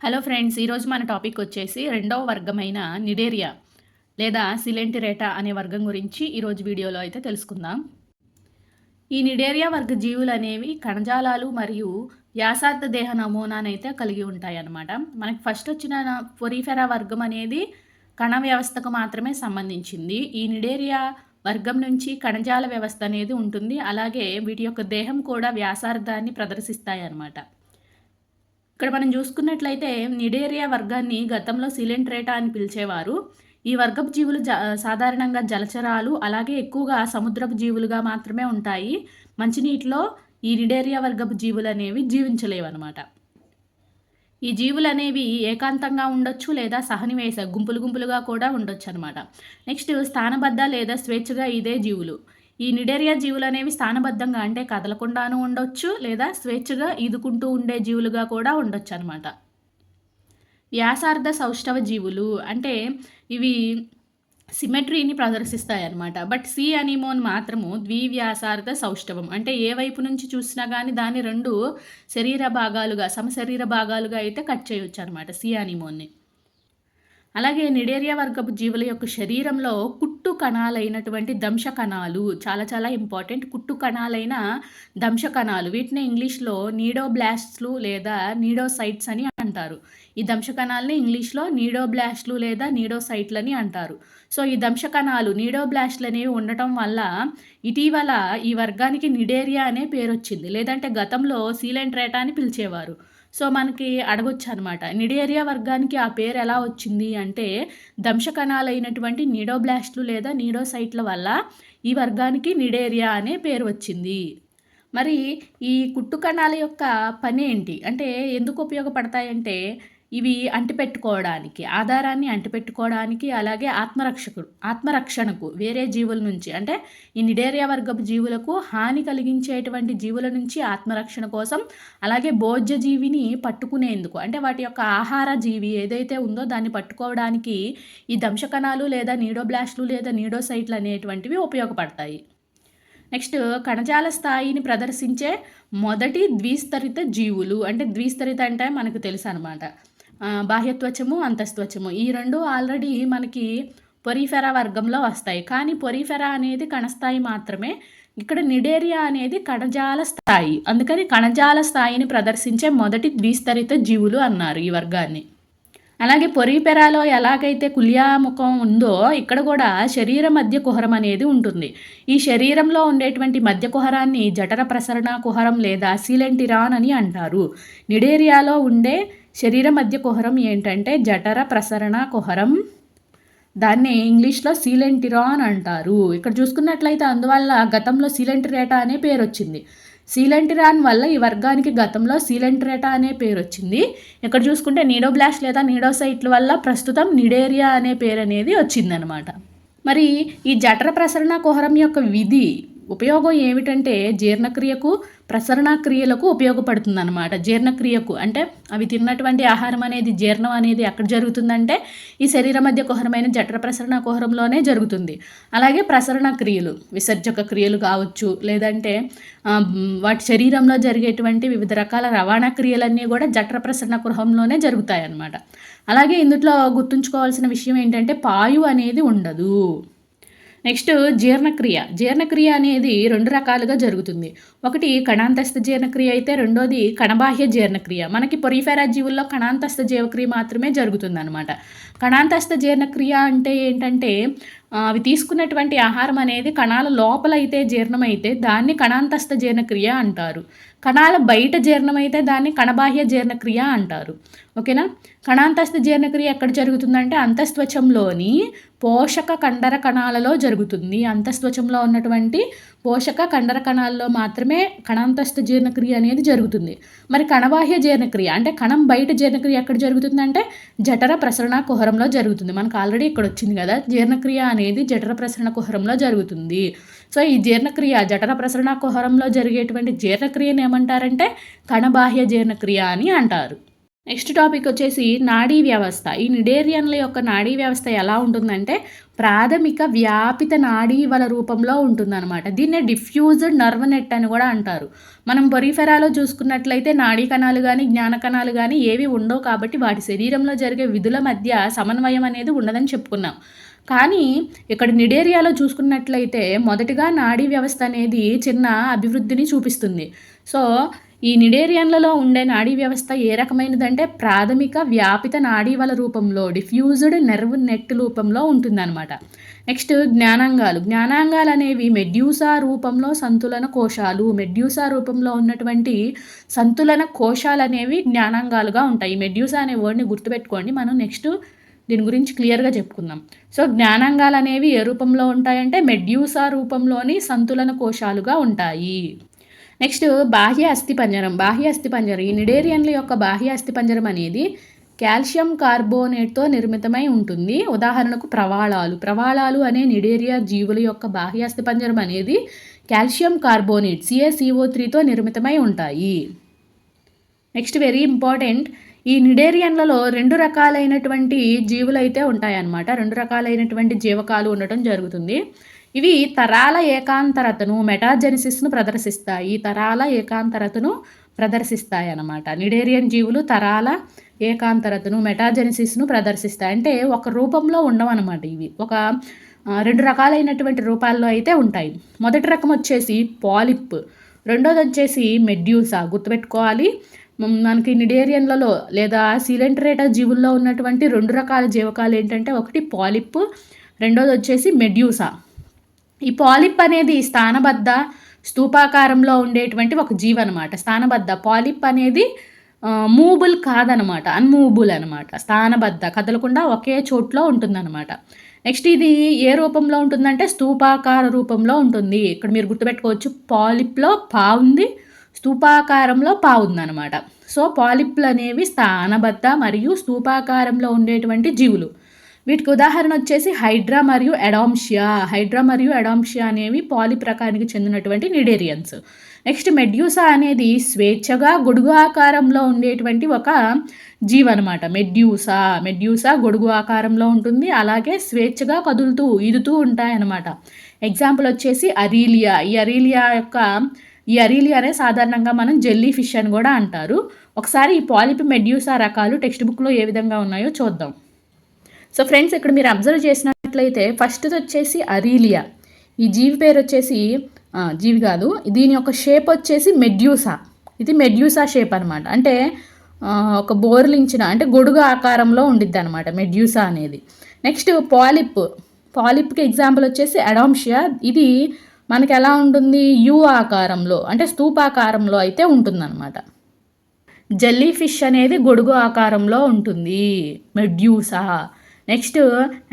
Hello friends ఈరోజు మన topic వచ్చేసి రెండవ వర్గమైన నిడేరియా లేదా సిలెంటిరేటా అనే వర్గం గురించి ఈరోజు వీడియోలో అయితే తెలుసుకుందాం. ఈ నిడేరియా వర్గ జీవులు అనేవి కణజాలాలు మరియు వ్యాసార్థ దేహ నమూనానైతే కలిగి ఉంటాయి అన్నమాట మనకి ఫస్ట్ వచ్చిన పొరీఫెరా వర్గం అనేది కణ వ్యవస్థకు మాత్రమే సంబంధించింది. ఈ నిడేరియా వర్గం నుంచి కణజాల వ్యవస్థ అనేది ఉంటుంది. అలాగే వీటి యొక్క దేహం కూడా వ్యాసార్థాన్ని ప్రదర్శిస్తాయి అన్నమాట ఇక్కడ మనం చూసుకున్నట్లయితే నిడేరియా వర్గాన్ని గతంలో సిలెంట్రేటా అని పిలిచేవారు. ఈ వర్గపు జీవులు జ సాధారణంగా జలచరాలు అలాగే ఎక్కువగా సముద్రపు జీవులుగా మాత్రమే ఉంటాయి. మంచినీటిలో ఈ నిడేరియా వర్గపు జీవులు అనేవి జీవించలేవు అనమాట ఈ జీవులు అనేవి ఏకాంతంగా ఉండొచ్చు లేదా సహనివేశ గుంపులు గుంపులుగా కూడా ఉండొచ్చు అనమాట నెక్స్ట్ స్థానబద్ధ లేదా స్వేచ్ఛగా ఇదే జీవులు. ఈ నిడేరియా జీవులు అనేవి స్థానబద్ధంగా అంటే కదలకుండాను ఉండొచ్చు లేదా స్వేచ్ఛగా ఈదుకుంటూ ఉండే జీవులుగా కూడా ఉండొచ్చు అనమాట వ్యాసార్థ సౌష్ఠవ జీవులు అంటే ఇవి సిమెట్రీని ప్రదర్శిస్తాయన్నమాట. బట్ సి అనిమోన్ మాత్రము ద్వివ్యాసార్థ సౌష్ఠవం అంటే ఏ వైపు నుంచి చూసినా కానీ దాని రెండు శరీర భాగాలుగా సమశరీర భాగాలుగా అయితే కట్ చేయొచ్చు అనమాట సి అనిమోన్ని. అలాగే నిడేరియా వర్గపు జీవుల యొక్క శరీరంలో కుట్టు కణాలైనటువంటి దంశ కణాలు చాలా చాలా ఇంపార్టెంట్ కుట్టు కణాలైన దంశ కణాలు. వీటిని ఇంగ్లీష్లో నీడోబ్లాస్ట్లు లేదా నీడోసైట్స్ అని అంటారు. ఈ దంశ కణాలని ఇంగ్లీష్లో నీడోబ్లాస్ట్లు లేదా నీడోసైట్లని అంటారు. సో ఈ దంశ కణాలు నీడోబ్లాస్ట్లు అనేవి ఉండటం వల్ల ఇటీవల ఈ వర్గానికి నిడేరియా అనే పేరు వచ్చింది లేదంటే గతంలో సీలెంట్రేటా అని పిలిచేవారు. సో మనకి అడగొచ్చు అనమాట నిడేరియా వర్గానికి ఆ పేరు ఎలా వచ్చింది? అంటే దంశకణాలైనటువంటి నీడోబ్లాస్ట్లు లేదా నీడోసైట్ల వల్ల ఈ వర్గానికి నిడేరియా అనే పేరు వచ్చింది. మరి ఈ కుట్టు కణాల యొక్క పని ఏంటి అంటే ఎందుకు ఉపయోగపడతాయంటే ఇవి అంటిపెట్టుకోవడానికి ఆధారాన్ని అంటిపెట్టుకోవడానికి అలాగే ఆత్మరక్షకు ఆత్మరక్షణకు వేరే జీవుల నుంచి. అంటే ఈ నిడేరియా వర్గపు జీవులకు హాని కలిగించేటువంటి జీవుల నుంచి ఆత్మరక్షణ కోసం అలాగే భోజ్య జీవిని పట్టుకునేందుకు అంటే వాటి యొక్క ఆహార జీవి ఏదైతే ఉందో దాన్ని పట్టుకోవడానికి ఈ దంశకణాలు లేదా నీడోబ్లాస్ట్లు లేదా నీడోసైట్లు అనేటువంటివి ఉపయోగపడతాయి. నెక్స్ట్ కణజాల స్థాయిని ప్రదర్శించే మొదటి ద్విస్తరిత జీవులు. అంటే ద్విస్తరిత అంటే మనకు తెలుసు అనమాట బాహ్యత్వచము అంతస్త్వచము. ఈ రెండు ఆల్రెడీ మనకి పొరీఫెరా వర్గంలో వస్తాయి. కానీ పొరిఫెరా అనేది కణస్థాయి మాత్రమే. ఇక్కడ నిడేరియా అనేది కణజాల స్థాయి. అందుకని కణజాల స్థాయిని ప్రదర్శించే మొదటి ద్విస్తరిత జీవులు అన్నారు ఈ వర్గాన్ని. అలాగే పొరీపెరాలో ఎలాగైతే కుల్యాముఖం ఉందో ఇక్కడ కూడా శరీర మధ్య కుహరం అనేది ఉంటుంది. ఈ శరీరంలో ఉండేటువంటి మధ్య కుహరాన్ని జఠర ప్రసరణ కుహరం లేదా సీలెంటిరాన్ అని అంటారు. నిడేరియాలో ఉండే శరీర మధ్య కుహరం ఏంటంటే జఠర ప్రసరణ కుహరం. దాన్ని ఇంగ్లీష్లో సీలెంటిరాన్ అంటారు. ఇక్కడ చూసుకున్నట్లయితే అందువల్ల గతంలో సీలెంటిరేటా అనే పేరు వచ్చింది సీలెంటిరాన్ వల్ల ఈ వర్గానికి గతంలో సీలెంటిరేటా అనే పేరు వచ్చింది ఇక్కడ చూసుకుంటే నీడోబ్లాస్ట్ లేదా నీడోసైట్ల వల్ల ప్రస్తుతం నిడేరియా అనే పేరు అనేది వచ్చిందనమాట. మరి ఈ జఠర ప్రసరణ కుహరం యొక్క విధి ఉపయోగం ఏమిటంటే జీర్ణక్రియకు ప్రసరణ క్రియలకు ఉపయోగపడుతుంది అనమాట జీర్ణక్రియకు అంటే అవి తిన్నటువంటి ఆహారం అనేది జీర్ణం అనేది ఎక్కడ జరుగుతుందంటే ఈ శరీర మధ్య కుహరమైన జఠర ప్రసరణ కుహరంలోనే జరుగుతుంది. అలాగే ప్రసరణ క్రియలు విసర్జక క్రియలు కావచ్చు లేదంటే వాటి శరీరంలో జరిగేటువంటి వివిధ రకాల రవాణా క్రియలన్నీ కూడా జఠర ప్రసరణ గృహంలోనే జరుగుతాయి అన్నమాట అలాగే ఇందులో గుర్తుంచుకోవాల్సిన విషయం ఏంటంటే పాయు అనేది ఉండదు. నెక్స్ట్ జీర్ణక్రియ. జీర్ణక్రియ అనేది రెండు రకాలుగా జరుగుతుంది. ఒకటి కణాంతస్థ జీర్ణక్రియ అయితే రెండోది కణబాహ్య జీర్ణక్రియ. మనకి పొరిఫెరా జీవుల్లో కణాంతస్థ జీవక్రియ మాత్రమే జరుగుతుందనమాట కణాంతస్థ జీర్ణక్రియ అంటే ఏంటంటే అవి తీసుకున్నటువంటి ఆహారం అనేది కణాల లోపల అయితే జీర్ణమైతే దాన్ని కణాంతస్థ జీర్ణక్రియ అంటారు. కణాల బయట జీర్ణమైతే దాన్ని కణబాహ్య జీర్ణక్రియ అంటారు. ఓకేనా? కణాంతస్థ జీర్ణక్రియ ఎక్కడ జరుగుతుందంటే అంతస్త్వచంలోని పోషక కండర కణాలలో జరుగుతుంది. అంతస్త్వచంలో ఉన్నటువంటి పోషక కండర కణాల్లో మాత్రమే కణాంతస్థ జీర్ణక్రియ అనేది జరుగుతుంది. మరి కణబాహ్య జీర్ణక్రియ అంటే కణం బయట జీర్ణక్రియ ఎక్కడ జరుగుతుందంటే జఠర ప్రసరణ కుహరంలో జరుగుతుంది. మనకు ఆల్రెడీ ఇక్కడ వచ్చింది కదా జీర్ణక్రియ అనేది జఠర ప్రసరణ కుహరంలో జరుగుతుంది. సో ఈ జీర్ణక్రియ జఠర ప్రసరణ కుహరంలో జరిగేటువంటి జీర్ణక్రియను ఏమంటారంటే కణబాహ్య జీర్ణక్రియ అని అంటారు. నెక్స్ట్ టాపిక్ వచ్చేసి నాడీ వ్యవస్థ. ఈ నిడేరియన్ల యొక్క నాడీ వ్యవస్థ ఎలా ఉంటుందంటే ప్రాథమిక వ్యాపిత నాడీవల రూపంలో ఉంటుందన్నమాట. దీన్నే డిఫ్యూజ్డ్ నర్వ్ నెట్ అని కూడా అంటారు. మనం పొరిఫెరాలో చూసుకున్నట్లయితే నాడీ కణాలు కానీ జ్ఞాన కణాలు కానీ ఏవి ఉండవు కాబట్టి వాటి శరీరంలో జరిగే విధుల మధ్య సమన్వయం అనేది ఉండదని చెప్పుకున్నాం. కానీ ఇక్కడ నిడేరియాలో చూసుకున్నట్లయితే మొదటిగా నాడీ వ్యవస్థ అనేది చిన్న అభివృద్ధిని చూపిస్తుంది. సో ఈ నిడేరియన్లలో ఉండే నాడీ వ్యవస్థ ఏ రకమైనదంటే ప్రాథమిక వ్యాపిత నాడీవల రూపంలో డిఫ్యూజ్డ్ నెర్వ్ నెట్ రూపంలో ఉంటుందన్నమాట. నెక్స్ట్ జ్ఞానాంగాలు. జ్ఞానాంగాలు అనేవి మెడ్యూసా రూపంలో సంతులన కోశాలు. మెడ్యూసా రూపంలో ఉన్నటువంటి సంతులన కోశాలు అనేవి జ్ఞానాంగాలుగా ఉంటాయి. మెడ్యూసా అనే వర్డ్ని గుర్తుపెట్టుకోండి. మనం నెక్స్ట్ దీని గురించి క్లియర్గా చెప్పుకుందాం. సో జ్ఞానాంగాలు అనేవి ఏ రూపంలో ఉంటాయంటే మెడ్యూసా రూపంలోని సంతులన కోశాలుగా ఉంటాయి. నెక్స్ట్ బాహ్య అస్థిపంజరం. బాహ్య అస్థిపంజరం. ఈ నిడేరియన్ల యొక్క బాహ్య అస్థిపంజరం అనేది కాల్షియం కార్బోనేట్తో నిర్మితమై ఉంటుంది. ఉదాహరణకు ప్రవాళాలు. ప్రవాళాలు అనే నిడేరియా జీవుల యొక్క బాహ్య అస్థిపంజరం అనేది calcium carbonate C A C O త్రీతో నిర్మితమై ఉంటాయి. నెక్స్ట్ వెరీ ఇంపార్టెంట్ ఈ నిడేరియన్లలో రెండు రకాలైనటువంటి జీవులు అయితే ఉంటాయన్నమాట. రెండు రకాలైనటువంటి జీవకాలు ఉండటం జరుగుతుంది. ఇవి తరాల ఏకాంతరతను మెటాజెనిసిస్ను ప్రదర్శిస్తాయి. తరాల ఏకాంతరతను ప్రదర్శిస్తాయి అన్నమాట నిడేరియన్ జీవులు తరాల ఏకాంతరతను మెటాజెనిసిస్ను ప్రదర్శిస్తాయి. అంటే ఒక రూపంలో ఉండవన్నమాట ఇవి. ఒక రెండు రకాలైనటువంటి రూపాల్లో అయితే ఉంటాయి. మొదటి రకం వచ్చేసి పాలిప్. రెండోది వచ్చేసి మెడ్యూసా. గుర్తుపెట్టుకోవాలి. మనకి నిడేరియన్లలో లేదా సీలెంట్రేటా జీవుల్లో ఉన్నటువంటి రెండు రకాల జీవకాలు ఏంటంటే ఒకటి పాలిప్ రెండోది వచ్చేసి మెడ్యూసా. ఈ పాలిప్ అనేది స్థానబద్ధ స్తూపాకారంలో ఉండేటువంటి ఒక జీవ అనమాట స్థానబద్ధ. పాలిప్ అనేది మూబుల్ కాదనమాట. అన్మూబుల్ అనమాట. స్థానబద్ధ. కదలకుండా ఒకే చోట్లో ఉంటుందన్నమాట నెక్స్ట్ ఇది ఏ రూపంలో ఉంటుందంటే స్తూపాకార రూపంలో ఉంటుంది. ఇక్కడ మీరు గుర్తుపెట్టుకోవచ్చు పాలిప్లో పా ఉంది స్థూపాకారంలో పావుందనమాట సో పాలిప్లు అనేవి స్థానబద్ధ మరియు స్థూపాకారంలో ఉండేటువంటి జీవులు. వీటికి ఉదాహరణ వచ్చేసి హైడ్రా మరియు ఎడాంషియా. హైడ్రా మరియు ఎడాంషియా అనేవి పాలిప్ రకానికి చెందినటువంటి నిడేరియన్స్. నెక్స్ట్ మెడ్యూసా అనేది స్వేచ్ఛగా గొడుగు ఆకారంలో ఉండేటువంటి ఒక జీవ అనమాట మెడ్యూసా. మెడ్యూసా గొడుగు ఆకారంలో ఉంటుంది. అలాగే స్వేచ్ఛగా కదులుతూ ఈదుతూ ఉంటాయన్నమాట. ఎగ్జాంపుల్ వచ్చేసి అరీలియా. ఈ అరీలియా యొక్క ఈ అరీలియానే సాధారణంగా మనం జెల్లీ ఫిష్ అని కూడా అంటారు. ఒకసారి ఈ పాలిప్ మెడ్యూసా రకాలు టెక్స్ట్ బుక్లో ఏ విధంగా ఉన్నాయో చూద్దాం. సో ఫ్రెండ్స్ ఇక్కడ మీరు అబ్జర్వ్ చేసినట్లయితే ఫస్ట్ది వచ్చేసి అరీలియా. ఈ జీవి పేరు వచ్చేసి జీవి కాదు దీని యొక్క షేప్ వచ్చేసి మెడ్యూసా. ఇది మెడ్యూసా షేప్ అనమాట అంటే ఒక బోర్లించిన అంటే గొడుగు ఆకారంలో ఉండిద్ది అనమాట మెడ్యూసా అనేది. Next polyp. పాలిప్కి ఎగ్జాంపుల్ వచ్చేసి అడాంషియా. ఇది మనకి ఎలా ఉంటుంది? యు ఆకారంలో అంటే స్తూపాకారంలో అయితే ఉంటుందన్నమాట. జెల్లీ ఫిష్ అనేది గొడుగు ఆకారంలో ఉంటుంది. మెడ్యూసా. నెక్స్ట్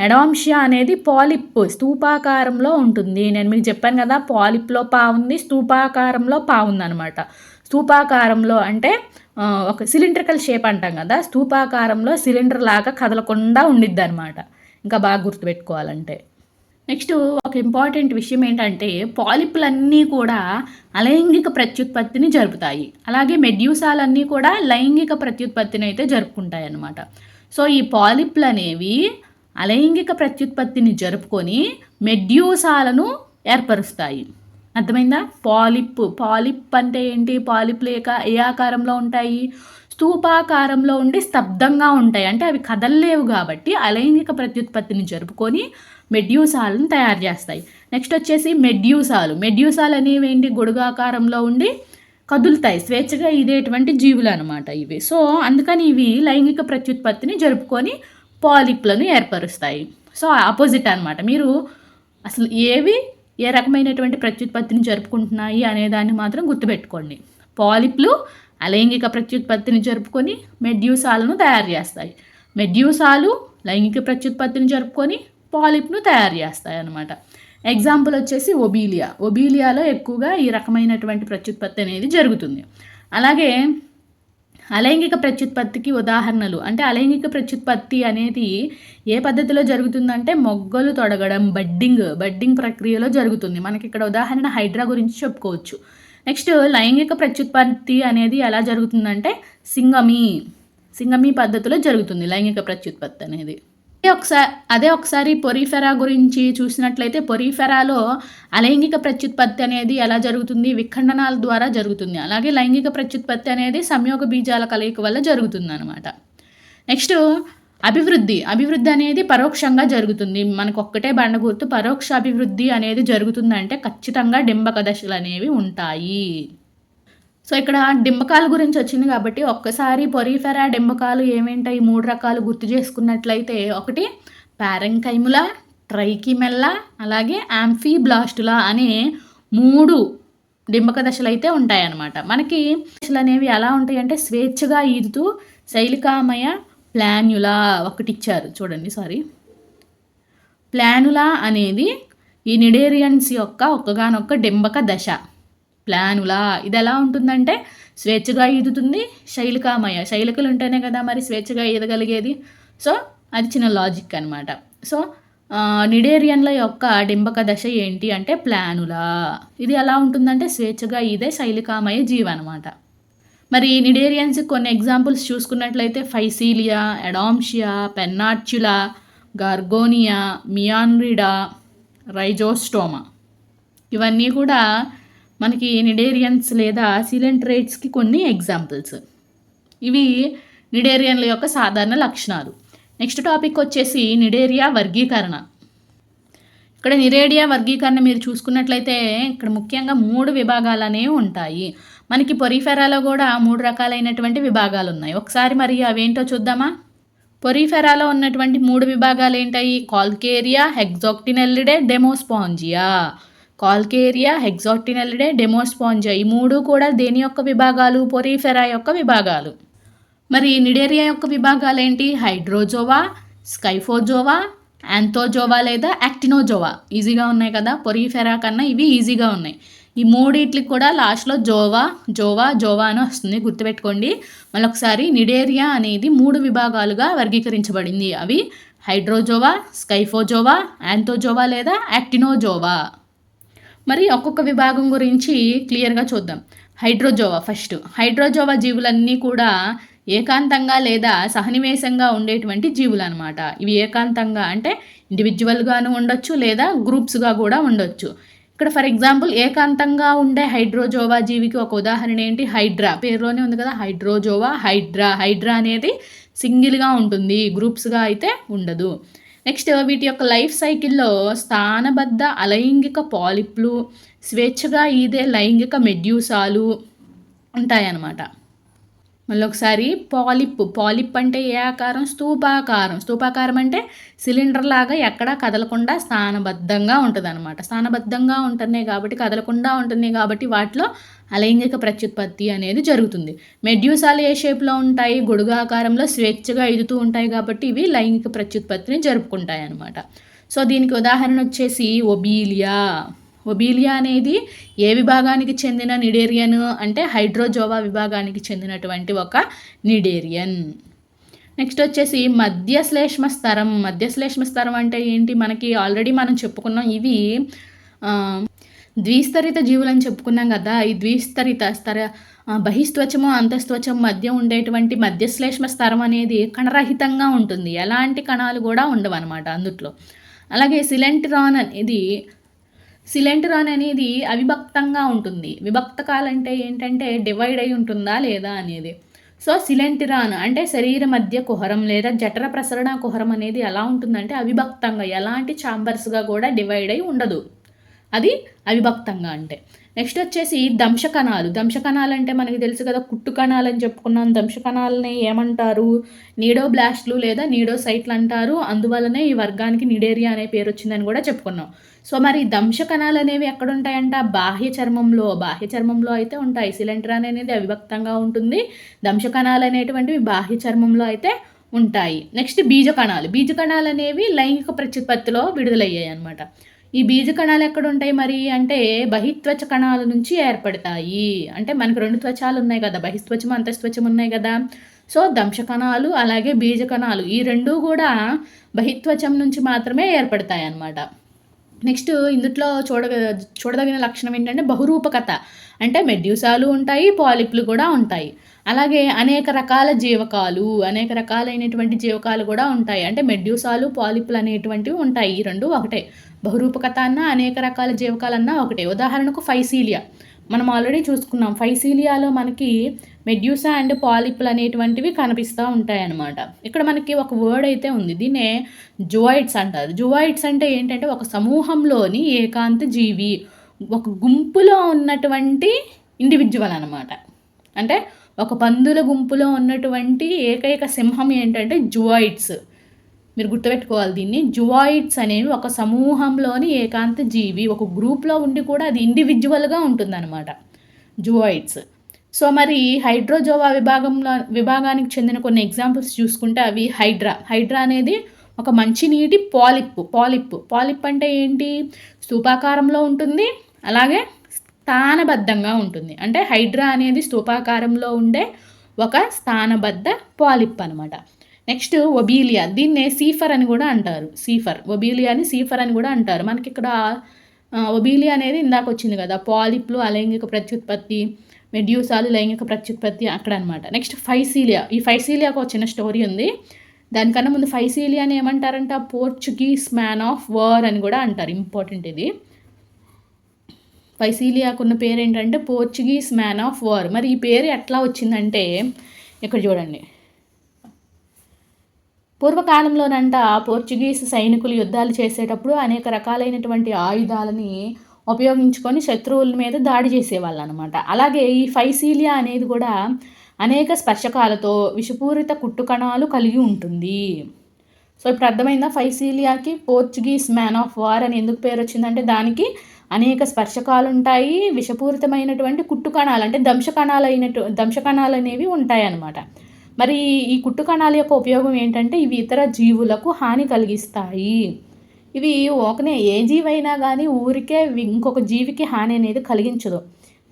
ఎడాంషియా అనేది పాలిప్ స్తూపాకారంలో ఉంటుంది. నేను మీకు చెప్పాను కదా పాలిప్లో పా ఉంది స్తూపాకారంలో పా ఉందన్నమాట. స్తూపాకారంలో అంటే ఒక సిలిండ్రికల్ షేప్ అంటాం కదా స్తూపాకారంలో సిలిండర్ లాగా కదలకుండా ఉండిద్ది అనమాట ఇంకా బాగా గుర్తుపెట్టుకోవాలంటే. నెక్స్ట్ ఒక ఇంపార్టెంట్ విషయం ఏంటంటే పాలిపులన్నీ కూడా అలైంగిక ప్రత్యుత్పత్తిని జరుపుతాయి. అలాగే మెడ్యూసాలన్నీ కూడా లైంగిక ప్రత్యుత్పత్తిని అయితే జరుపుకుంటాయి అన్నమాట సో ఈ పాలిప్లు అనేవి అలైంగిక ప్రత్యుత్పత్తిని జరుపుకొని మెడ్యూసాలను ఏర్పరుస్తాయి. అర్థమైందా? పాలిప్ పాలిప్ అంటే ఏంటి? పాలిప్లు ఏ ఏ ఆకారంలో ఉంటాయి? స్తూపాకారంలో ఉండి స్తబ్దంగా ఉంటాయి. అంటే అవి కదల్లేవు కాబట్టి అలైంగిక ప్రత్యుత్పత్తిని జరుపుకొని మెడ్యూసాలను తయారు చేస్తాయి. నెక్స్ట్ వచ్చేసి మెడ్యూసాలు. మెడ్యూసాలు అనేవి ఏంటి గొడుగాకారంలో ఉండి కదులుతాయి. స్వేచ్ఛగా ఇదేటువంటి జీవులు అనమాట ఇవి. సో అందుకని ఇవి లైంగిక ప్రత్యుత్పత్తిని జరుపుకొని పాలిప్లను ఏర్పరుస్తాయి. సో ఆపోజిట్ అనమాట మీరు అసలు ఏవి ఏ రకమైనటువంటి ప్రత్యుత్పత్తిని జరుపుకుంటున్నాయి అనే దాన్ని మాత్రం గుర్తుపెట్టుకోండి. పాలిప్లు అలైంగిక ప్రత్యుత్పత్తిని జరుపుకొని మెడ్యూసాలను తయారు చేస్తాయి. మెడ్యూసాలు లైంగిక ప్రత్యుత్పత్తిని జరుపుకొని పాలిప్ను తయారు చేస్తాయి అన్నమాట ఎగ్జాంపుల్ వచ్చేసి ఒబీలియా. ఒబీలియాలో ఎక్కువగా ఈ రకమైనటువంటి ప్రత్యుత్పత్తి అనేది జరుగుతుంది. అలాగే అలైంగిక ప్రత్యుత్పత్తికి ఉదాహరణలు. అంటే అలైంగిక ప్రత్యుత్పత్తి అనేది ఏ పద్ధతిలో జరుగుతుందంటే మొగ్గలు తొడగడం బడ్డింగ్ బడ్డింగ్ ప్రక్రియలో జరుగుతుంది. మనకి ఇక్కడ ఉదాహరణ హైడ్రా గురించి చెప్పుకోవచ్చు. నెక్స్ట్ లైంగిక ప్రత్యుత్పత్తి అనేది ఎలా జరుగుతుందంటే సింగమి. సింగమీ పద్ధతిలో జరుగుతుంది లైంగిక ప్రత్యుత్పత్తి అనేది. ఒకసారి అదే ఒకసారి పొరిఫెరా గురించి చూసినట్లయితే పొరిఫెరాలో అలైంగిక ప్రత్యుత్పత్తి అనేది ఎలా జరుగుతుంది? విఖండనాల ద్వారా జరుగుతుంది. అలాగే లైంగిక ప్రత్యుత్పత్తి అనేది సంయోగ బీజాల కలయిక వల్ల జరుగుతుంది అనమాట నెక్స్ట్ అభివృద్ధి. అభివృద్ధి అనేది పరోక్షంగా జరుగుతుంది. మనకు ఒక్కటే బండ గుర్తు పరోక్ష అభివృద్ధి అనేది జరుగుతుందంటే ఖచ్చితంగా డింబక దశలు అనేవి ఉంటాయి. సో ఇక్కడ డింబకాల గురించి వచ్చింది కాబట్టి ఒక్కసారి పొరిఫెరా డింబకాలు ఏమేంటాయి మూడు రకాలు గుర్తు చేసుకున్నట్లయితే ఒకటి పారంకైముల ట్రైకిమెల్ల అలాగే యాంఫీ బ్లాస్టులా అనే మూడు డింబక దశలు అయితే ఉంటాయన్నమాట. మనకి దశలు అనేవి ఎలా ఉంటాయి అంటే స్వేచ్ఛగా ఈదుతూ శైలికామయ ప్లాన్యులా ఒకటి ఇచ్చారు చూడండి సారీ. ప్లానులా అనేది ఈ నిడేరియన్స్ యొక్క ఒక్కగానొక్క డింబక దశ. ప్లానులా ఇది ఎలా ఉంటుందంటే స్వేచ్ఛగా ఈదుతుంది శైలికామయ శైలికలు ఉంటేనే కదా మరి స్వేచ్ఛగా ఈదగలిగేది. సో అది చిన్న లాజిక్ అనమాట సో నిడేరియన్ల యొక్క డింబక దశ ఏంటి అంటే ప్లానులా. ఇది ఎలా ఉంటుందంటే స్వేచ్ఛగా ఇదే శైలికామయ జీవ అనమాట మరి నిడేరియన్స్ కొన్ని ఎగ్జాంపుల్స్ చూసుకున్నట్లయితే ఫైసీలియా ఎడామ్షియా పెన్నార్చులా గార్గోనియా మియాన్రిడా రైజోస్టోమా. ఇవన్నీ కూడా మనకి నిడేరియన్స్ లేదా సిలెంట్రేట్స్కి కొన్ని ఎగ్జాంపుల్స్. ఇవి నిడేరియన్ల యొక్క సాధారణ లక్షణాలు. నెక్స్ట్ టాపిక్ వచ్చేసి నిడేరియా వర్గీకరణ. ఇక్కడ నిరేడియా వర్గీకరణ మీరు చూసుకున్నట్లయితే ఇక్కడ ముఖ్యంగా మూడు విభాగాలు అనేవి ఉంటాయి. మనకి పొరిఫెరాలో కూడా మూడు రకాలైనటువంటి విభాగాలు ఉన్నాయి. ఒకసారి మరి అవేంటో చూద్దామా? పొరిఫెరాలో ఉన్నటువంటి మూడు విభాగాలు ఏంటాయి కాల్కేరియా హెగ్జాక్టినెల్లిడే డెమోస్పాంజియా. కాల్కేరియా హెగ్జాక్టినెల్లిడే డెమోస్పాంజియా ఈ మూడు కూడా దేని యొక్క విభాగాలు? పొరీఫెరా యొక్క విభాగాలు. మరి నిడేరియా యొక్క విభాగాలు ఏంటి హైడ్రోజోవా స్కైఫోజోవా యాంతోజోవా లేదా యాక్టినోజోవా? ఈజీగా ఉన్నాయి కదా? పొరిఫెరా కన్నా ఇవి ఈజీగా ఉన్నాయి. ఈ మూడిట్లకి కూడా లాస్ట్లో జోవా జోవా జోవా అని వస్తుంది. గుర్తుపెట్టుకోండి. మళ్ళీ ఒకసారి నిడేరియా అనేది మూడు విభాగాలుగా వర్గీకరించబడింది. అవి హైడ్రోజోవా స్కైఫోజోవా యాంతోజోవా లేదా యాక్టినోజోవా. మరి ఒక్కొక్క విభాగం గురించి క్లియర్గా చూద్దాం. హైడ్రోజోవా ఫస్ట్ హైడ్రోజోవా జీవులన్నీ కూడా ఏకాంతంగా లేదా సహనివేశంగా ఉండేటువంటి జీవులు అనమాట ఇవి ఏకాంతంగా అంటే ఇండివిజువల్గాను ఉండొచ్చు లేదా గ్రూప్స్గా కూడా ఉండొచ్చు. ఇక్కడ ఫర్ ఎగ్జాంపుల్ ఏకాంతంగా ఉండే హైడ్రోజోవా జీవికి ఒక ఉదాహరణ ఏంటి? హైడ్రా. పేరులోనే ఉంది కదా హైడ్రోజోవా హైడ్రా. హైడ్రా అనేది సింగిల్గా ఉంటుంది గ్రూప్స్గా అయితే ఉండదు. నెక్స్ట్ వీటి యొక్క లైఫ్ సైకిల్లో స్థానబద్ధ అలైంగిక పాలిప్లు స్వేచ్ఛగా ఈదే లైంగిక మెడ్యూసాలు ఉంటాయన్నమాట. మళ్ళీ ఒకసారి పాలిప్ పాలిప్ అంటే ఏ ఆకారం? స్తూపాకారం స్తూపాకారం అంటే సిలిండర్ లాగా ఎక్కడా కదలకుండా స్థానబద్ధంగా ఉంటుంది అనమాట స్థానబద్ధంగా ఉంటున్నాయి కాబట్టి కదలకుండా ఉంటున్నాయి కాబట్టి వాటిలో అలైంగిక ప్రత్యుత్పత్తి అనేది జరుగుతుంది. మెడ్యూసాలు ఏ షేప్లో ఉంటాయి? గొడుగాకారంలో స్వేచ్ఛగా ఎదుతూ ఉంటాయి కాబట్టి ఇవి లైంగిక ప్రత్యుత్పత్తిని జరుపుకుంటాయి అనమాట సో దీనికి ఉదాహరణ వచ్చేసి ఒబీలియా. ఒబీలియా అనేది ఏ విభాగానికి చెందిన నిడేరియన్ అంటే హైడ్రోజోవా విభాగానికి చెందినటువంటి ఒక నిడేరియన్. నెక్స్ట్ వచ్చేసి మధ్యశ్లేష్మ స్తరం మధ్యశ్లేష్మ స్తరం అంటే ఏంటి? మనకి ఆల్రెడీ మనం చెప్పుకున్నాం ఇవి ద్విస్తరిత జీవులని చెప్పుకున్నాం కదా. ఈ ద్విస్తరిత స్తర బహిస్త్వచము అంతస్త్వచం మధ్య ఉండేటువంటి మధ్యశ్లేష్మ స్తరం అనేది కణరహితంగా ఉంటుంది. ఎలాంటి కణాలు కూడా ఉండవు అనమాట అందుట్లో. అలాగే సిలెంట్రాన్ అనేది సిలెంట్రాన్ అనేది అవిభక్తంగా ఉంటుంది. విభక్తకాలంటే ఏంటంటే డివైడ్ అయి ఉంటుందా లేదా అనేది. సో సిలెంటిరాన్ అంటే శరీర మధ్య కుహరం లేదా జఠర ప్రసరణ కుహరం అనేది ఎలా ఉంటుందంటే అవిభక్తంగా ఎలాంటి ఛాంబర్స్గా కూడా డివైడ్ అయి ఉండదు. అది అవిభక్తంగా అంటే. నెక్స్ట్ వచ్చేసి దంశకణాలు. దంశకణాలు అంటే మనకి తెలుసు కదా కుట్టు కణాలు అని చెప్పుకున్నాం. దంశకణాలని ఏమంటారు? నీడో బ్లాస్ట్లు లేదా నీడో సైట్లు అంటారు అందువల్లనే ఈ వర్గానికి నిడేరియా అనే పేరు వచ్చిందని కూడా చెప్పుకున్నాం. సో మరి దంశ కణాలు అనేవి ఎక్కడ ఉంటాయంట బాహ్య చర్మంలో. బాహ్య చర్మంలో అయితే ఉంటాయి. సిలెంట్రాన్ అనేది అవిభక్తంగా ఉంటుంది. దంశ కణాలు అనేటువంటివి బాహ్య చర్మంలో అయితే ఉంటాయి. నెక్స్ట్ బీజ కణాలు బీజ కణాలు అనేవి లైంగిక ప్రత్యుత్పత్తిలో విడుదలయ్యాయి అనమాట ఈ బీజ కణాలు ఎక్కడ ఉంటాయి మరి? అంటే బహిత్వచ కణాల నుంచి ఏర్పడతాయి. అంటే మనకు రెండు త్వచాలు ఉన్నాయి కదా. బహిస్త్వచం అంతస్త్వచం ఉన్నాయి కదా. సో దంశ కణాలు అలాగే బీజ కణాలు ఈ రెండు కూడా బహిత్వచం నుంచి మాత్రమే ఏర్పడతాయి అన్నమాట నెక్స్ట్ ఇందుట్లో చూడ చూడదగిన లక్షణం ఏంటంటే బహురూపకత అంటే మెడ్యూసాలు ఉంటాయి పాలిప్లు కూడా ఉంటాయి. అలాగే అనేక రకాల జీవకాలు అనేక రకాలైనటువంటి జీవకాలు కూడా ఉంటాయి. అంటే మెడ్యూసాలు పాలిప్లు అనేటువంటివి ఉంటాయి. ఈ రెండు ఒకటే. బహురూపకత అన్న అనేక రకాల జీవకాలన్నా ఒకటే. ఉదాహరణకు ఫైసీలియా. మనం ఆల్రెడీ చూసుకున్నాం. ఫైసీలియాలో మనకి మెడ్యూసా అండ్ పాలిపులు అనేటువంటివి కనిపిస్తూ ఉంటాయి అన్నమాట ఇక్కడ మనకి ఒక వర్డ్ అయితే ఉంది. దీన్నే జువాయిడ్స్ అంటారు. జువాయిడ్స్ అంటే ఏంటంటే ఒక సమూహంలోని ఏకాంత జీవి ఒక గుంపులో ఉన్నటువంటి ఇండివిజువల్ అనమాట అంటే ఒక పందుల గుంపులో ఉన్నటువంటి ఏకైక సింహం ఏంటంటే జువాయిడ్స్ మీరు గుర్తుపెట్టుకోవాలి దీన్ని. జువాయిడ్స్ అనేవి ఒక సమూహంలోని ఏకాంత జీవి ఒక గ్రూప్లో ఉండి కూడా అది ఇండివిజువల్గా ఉంటుందన్నమాట. జువాయిడ్స్. సో మరి హైడ్రోజోవా విభాగంలో విభాగానికి చెందిన కొన్ని ఎగ్జాంపుల్స్ చూసుకుంటే అవి హైడ్రా. హైడ్రా అనేది ఒక మంచినీటి పాలిప్ పాలిప్ పాలిప్ అంటే ఏంటి? స్థూపాకారంలో ఉంటుంది అలాగే స్థానబద్ధంగా ఉంటుంది. అంటే హైడ్రా అనేది స్థూపాకారంలో ఉండే ఒక స్థానబద్ధ పాలిప్ అనమాట నెక్స్ట్ ఒబీలియా. దీన్నే సీఫర్ అని కూడా అంటారు. సీఫర్. ఒబీలియాని సీఫర్ అని కూడా అంటారు. మనకి ఇక్కడ ఒబీలియా అనేది ఇందాక వచ్చింది కదా. పాలిప్లు అలైంగిక ప్రత్యుత్పత్తి మెడ్యూసాలు లైంగిక ప్రత్యుత్పత్తి అక్కడ అనమాట నెక్స్ట్ ఫైసీలియా. ఈ ఫైసీలియాకు ఒక చిన్న స్టోరీ ఉంది. దానికన్నా ముందు ఫైసీలియాని ఏమంటారంట? పోర్చుగీస్ మ్యాన్ ఆఫ్ వార్ అని కూడా అంటారు. ఇంపార్టెంట్ ఇది. ఉన్న పేరు ఏంటంటే పోర్చుగీస్ మ్యాన్ ఆఫ్ వార్. మరి ఈ పేరు ఎట్లా వచ్చిందంటే ఇక్కడ చూడండి. పూర్వకాలంలోనంట పోర్చుగీస్ సైనికులు యుద్ధాలు చేసేటప్పుడు అనేక రకాలైనటువంటి ఆయుధాలని ఉపయోగించుకొని శత్రువుల మీద దాడి చేసేవాళ్ళు అనమాట అలాగే ఈ ఫైసీలియా అనేది కూడా అనేక స్పర్శకాలతో విషపూరిత కుట్టుకణాలు కలిగి ఉంటుంది. సో ఇప్పుడు అర్థమైందా? ఫైసీలియాకి పోర్చుగీస్ మ్యాన్ ఆఫ్ వార్ అని ఎందుకు పేరు వచ్చిందంటే దానికి అనేక స్పర్శకాలు ఉంటాయి విషపూరితమైనటువంటి కుట్టు కణాలు అంటే దంశకణాలు అయినట్టు అనేవి ఉంటాయి అనమాట మరి ఈ కుట్టు కణాల యొక్క ఉపయోగం ఏంటంటే ఇవి ఇతర జీవులకు హాని కలిగిస్తాయి. ఇవి ఒకనే ఏ జీవైనా కానీ ఊరికే ఇంకొక జీవికి హాని అనేది కలిగించదు.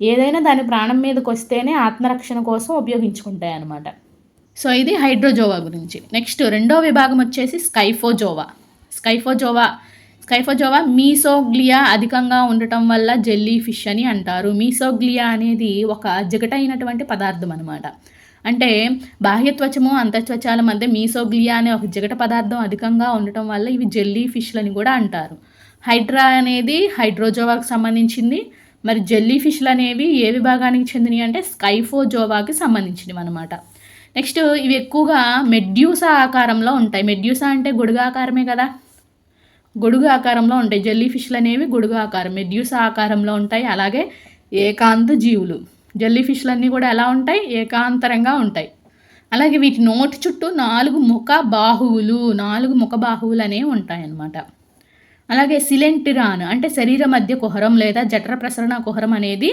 ఏదైనా దాని ప్రాణం మీదకి వస్తేనే ఆత్మరక్షణ కోసం ఉపయోగించుకుంటాయి అన్నమాట. సో ఇది హైడ్రోజోవా గురించి. నెక్స్ట్ రెండో విభాగం వచ్చేసి స్కైఫోజోవా. స్కైఫోజోవా స్కైఫోజోవా మీసోగ్లియా అధికంగా ఉండటం వల్ల జెల్లీ ఫిష్ అని అంటారు. మీసోగ్లియా అనేది ఒక జిగటైనటువంటి పదార్థం అనమాట అంటే బాహ్యత్వచము అంతఃత్వచాల మధ్య మీసోగ్లియా అనే ఒక జిగట పదార్థం అధికంగా ఉండటం వల్ల ఇవి జెల్లీ ఫిష్లని కూడా అంటారు. హైడ్రా అనేది హైడ్రోజోవాకు సంబంధించింది. మరి జెల్లీ ఫిష్లు అనేవి ఏ విభాగానికి చెందినవి అంటే స్కైఫోజోవాకి సంబంధించినవి అనమాట నెక్స్ట్ ఇవి ఎక్కువగా మెడ్యూసా ఆకారంలో ఉంటాయి. మెడ్యూసా అంటే గుడుగాకారమే కదా. గొడుగు ఆకారంలో ఉంటాయి. జెల్లీ ఫిష్లు అనేవి గొడుగు ఆకారం మెడ్యూసా ఆకారంలో ఉంటాయి. అలాగే ఏకాంత జీవులు. జెల్లీ ఫిష్లన్నీ కూడా ఎలా ఉంటాయి? ఏకాంతరంగా ఉంటాయి. అలాగే వీటి నోటి చుట్టూ నాలుగు ముఖ బాహువులు నాలుగు ముఖ బాహువులు అనేవి ఉంటాయన్నమాట. అలాగే సిలెంటిరాన్ అంటే శరీర మధ్య కుహరం లేదా జఠర ప్రసరణ కుహరం అనేది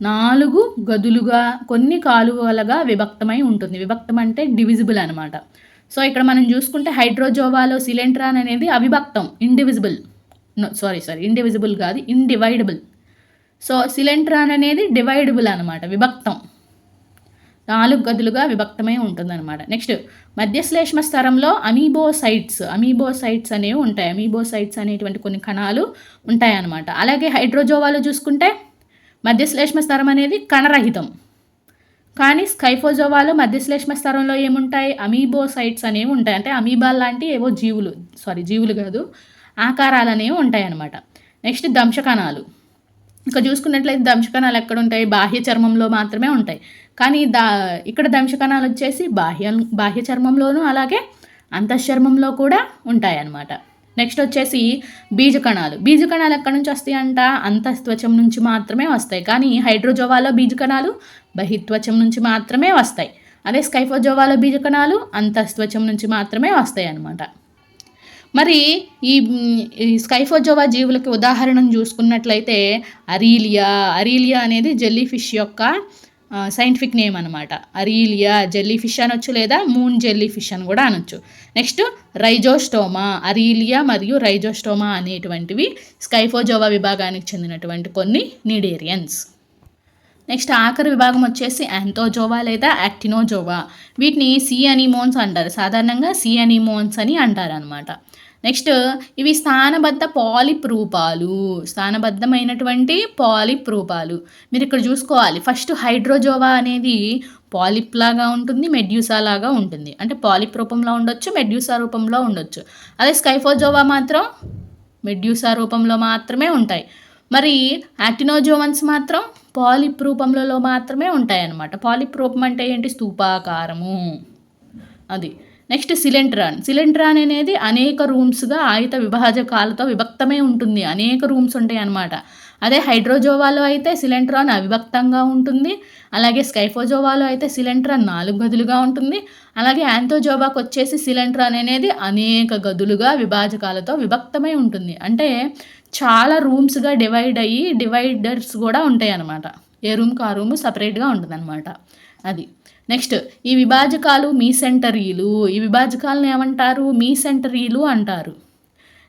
నాలుగు గదులుగా కొన్ని కాలువలుగా విభక్తమై ఉంటుంది. విభక్తం అంటే డివిజిబుల్ అనమాట సో ఇక్కడ మనం చూసుకుంటే హైడ్రోజోవాలో సిలెంట్రాన్ అనేది అవిభక్తం ఇండివిజిబుల్. సారీ సారీ ఇండివిజిబుల్ కాదు ఇండివైడబుల్. సో సిలెంట్రాన్ అనేది డివైడబుల్ అనమాట విభక్తం. నాలుగు గదులుగా విభక్తమై ఉంటుందన్నమాట. నెక్స్ట్ మధ్యశ్లేష్మ స్థరంలో అమీబోసైట్స్ అమీబోసైట్స్ అనేవి ఉంటాయి. అమీబోసైట్స్ అనేటువంటి కొన్ని కణాలు ఉంటాయన్నమాట. అలాగే హైడ్రోజోవాలో చూసుకుంటే మధ్యశ్లేష్మ స్థరం అనేది కణరహితం. కానీ స్కైఫోజోవాలో మధ్యశ్లేష్మ స్థరంలో ఏముంటాయి? అమీబోసైట్స్ అనేవి ఉంటాయి. అంటే అమీబాల్ లాంటి ఏవో జీవులు సారీ జీవులు కాదు ఆకారాలు అనేవి ఉంటాయి అన్నమాట నెక్స్ట్ దంశకణాలు. ఇక చూసుకున్నట్లయితే దంశకణాలు ఎక్కడ ఉంటాయి? బాహ్య చర్మంలో మాత్రమే ఉంటాయి. కానీ దా ఇక్కడ దంశకణాలు వచ్చేసి బాహ్య బాహ్య చర్మంలోనూ అలాగే అంతఃచర్మంలో కూడా ఉంటాయి అన్నమాట నెక్స్ట్ వచ్చేసి బీజకణాలు. బీజకణాలు ఎక్కడి నుంచి వస్తాయి అంట? అంతస్త్వచం నుంచి మాత్రమే వస్తాయి. కానీ హైడ్రోజోవాలో బీజకణాలు బహిత్వచం నుంచి మాత్రమే వస్తాయి. అదే స్కైఫోజోవాలో బీజకణాలు అంతస్త్వచం నుంచి మాత్రమే వస్తాయి అన్నమాట మరి ఈ స్కైఫోజోవా జీవులకి ఉదాహరణను చూసుకున్నట్లయితే అరీలియా అరీలియా అనేది జెల్లీ ఫిష్ యొక్క సైంటిఫిక్ నేమ్ అనమాట అరీలియా జెల్లీ ఫిష్ అనొచ్చు లేదా మూన్ జెల్లీ ఫిష్ అని కూడా అనొచ్చు. నెక్స్ట్ రైజోస్టోమా అరీలియా మరియు రైజోస్టోమా అనేటువంటివి స్కైఫోజోవా విభాగానికి చెందినటువంటి కొన్ని నిడేరియన్స్. నెక్స్ట్ ఆఖరి విభాగం వచ్చేసి యాంతోజోవా లేదా యాక్టినోజోవా. వీటిని సి అనిమోన్స్ అంటారు. సాధారణంగా సి అనిమోన్స్ అని అంటారు అనమాట నెక్స్ట్ ఇవి స్థానబద్ధ పాలిప్ రూపాలు స్థానబద్ధమైనటువంటి పాలిప్ రూపాలు మీరు ఇక్కడ చూసుకోవాలి. ఫస్ట్ హైడ్రోజోవా అనేది పాలిప్ లాగా ఉంటుంది మెడ్యూసా లాగా ఉంటుంది. అంటే పాలిప్ రూపంలో ఉండొచ్చు మెడ్యూసా రూపంలో ఉండొచ్చు. అదే స్కైఫోజోవా మాత్రం మెడ్యూసా రూపంలో మాత్రమే ఉంటాయి. మరి యాక్టినోజోవన్స్ మాత్రం పాలిప్ రూపంలో మాత్రమే ఉంటాయి అన్నమాట పాలిప్ రూపం అంటే ఏంటి? స్తూపాకారము అది. నెక్స్ట్ సిలెంట్రాన్ సిలెంట్రాన్ అనేది అనేక రూమ్స్గా ఆయుత విభాజకాలతో విభక్తమై ఉంటుంది. అనేక రూమ్స్ ఉంటాయి అన్నమాట. అదే హైడ్రోజోవాలో అయితే సిలెంట్రాన్ అవిభక్తంగా ఉంటుంది. అలాగే స్కైఫోజోవాలో అయితే సిలెంట్రాన్ నాలుగు గదులుగా ఉంటుంది. అలాగే యాంథోజోవాకి వచ్చేసి సిలెంట్రాన్ అనేది అనేక గదులుగా విభాజకాలతో విభక్తమై ఉంటుంది. అంటే చాలా రూమ్స్గా డివైడ్ అయ్యి డివైడర్స్ కూడా ఉంటాయి అన్నమాట ఏ రూమ్కి ఆ రూమ్ సపరేట్గా ఉంటుంది అది. నెక్స్ట్ ఈ విభాజకాలు మీ సెంటరీలు. ఈ విభాజకాలను ఏమంటారు? మీ సెంటరీలు అంటారు.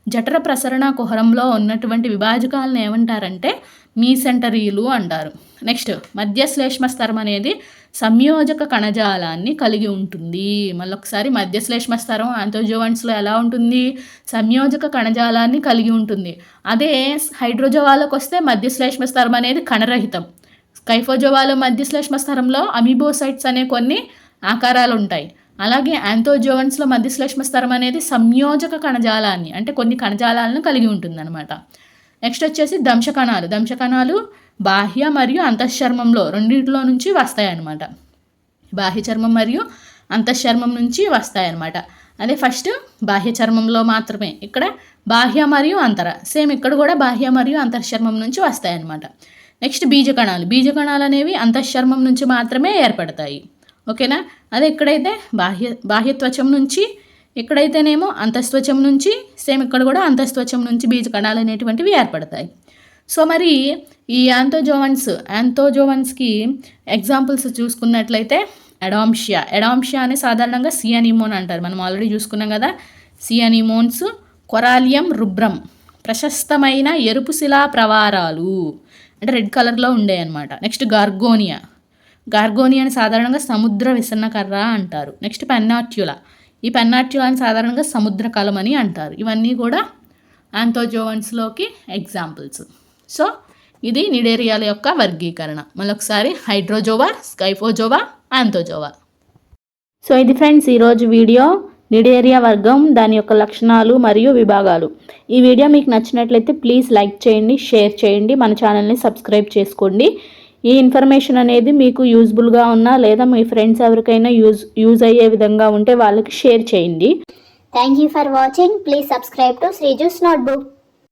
జఠర ప్రసరణ కుహరంలో ఉన్నటువంటి విభాజకాలను ఏమంటారంటే మీ సెంటరీలు అంటారు. నెక్స్ట్ మధ్యశ్లేష్మ స్తరం అనేది సంయోజక కణజాలాన్ని కలిగి ఉంటుంది. మళ్ళొకసారి మధ్యశ్లేష్మ స్తరం ఆంథోజోవన్స్లో ఎలా ఉంటుంది? సంయోజక కణజాలాన్ని కలిగి ఉంటుంది. అదే హైడ్రోజోవాలకు వస్తే మధ్యశ్లేష్మ స్తరం అనేది కణరహితం. స్కైఫోజోవాలో మధ్య స్తరంలో అమీబోసైట్స్ అనే కొన్ని ఆకారాలు ఉంటాయి అలాగే యాంథోజోవన్స్లో మధ్య శ్లేష్మస్థరం అనేది సంయోజక కణజాలాన్ని అంటే కొన్ని కణజాలాలను కలిగి ఉంటుందన్నమాట. నెక్స్ట్ వచ్చేసి దంశకణాలు. దంశకణాలు బాహ్య మరియు అంతఃచర్మంలో రెండింటిలో నుంచి వస్తాయన్నమాట. బాహ్య చర్మం మరియు అంతఃచర్మం నుంచి వస్తాయన్నమాట. అదే ఫస్ట్ బాహ్య చర్మంలో మాత్రమే. ఇక్కడ బాహ్య మరియు అంతర. సేమ్ ఇక్కడ కూడా బాహ్య మరియు అంతఃచర్మం నుంచి వస్తాయన్నమాట. నెక్స్ట్ బీజకణాలు. బీజకణాలు అనేవి అంతఃశర్మం నుంచి మాత్రమే ఏర్పడతాయి. ఓకేనా? అదే ఇక్కడైతే బాహ్య బాహ్యత్వచం నుంచి ఇక్కడైతేనేమో అంతస్త్వచం నుంచి సేమ్ ఇక్కడ కూడా అంతస్త్వచం నుంచి బీజకణాలు అనేటువంటివి ఏర్పడతాయి. సో మరి ఈ యాంతోజోవన్స్ యాంతోజోవన్స్కి ఎగ్జాంపుల్స్ చూసుకున్నట్లయితే ఎడాంషియా ఎడాంషియా అని సాధారణంగా సియానిమోన్ అంటారు. మనం ఆల్రెడీ చూసుకున్నాం కదా. సియానిమోన్స్ కొరాలియం రుబ్రం ప్రశస్తమైన ఎరుపు శిలా ప్రవారాలు. అంటే రెడ్ కలర్లో ఉండే అనమాట నెక్స్ట్ గార్గోనియా. గార్గోనియాని సాధారణంగా సముద్ర విసన్నకర్ర అంటారు. నెక్స్ట్ పెన్నాట్యుల ఈ పెన్నాట్యులాని సాధారణంగా సముద్ర కలం అని అంటారు. ఇవన్నీ కూడా ఆంథోజోవన్స్లోకి ఎగ్జాంపుల్స్. సో ఇది నిడేరియాల యొక్క వర్గీకరణ. మళ్ళొకసారి హైడ్రోజోవా స్కైఫోజోవా ఆంథోజోవా. సో ఇది ఫ్రెండ్స్ ఈరోజు వీడియో. నిడేరియా వర్గం దాని యొక్క లక్షణాలు మరియు విభాగాలు ఈ వీడియో మీకు నచ్చినట్లయితే ప్లీజ్ లైక్ చేయండి షేర్ చేయండి మన ఛానల్ని సబ్స్క్రైబ్ చేసుకోండి ఈ ఇన్ఫర్మేషన్ అనేది మీకు యూజ్ఫుల్గా ఉన్నా లేదా మీ ఫ్రెండ్స్ ఎవరికైనా యూజ్ యూజ్ అయ్యే విధంగా ఉంటే వాళ్ళకి షేర్ చేయండి thank you for watching. Please subscribe to Sriju's Notebook.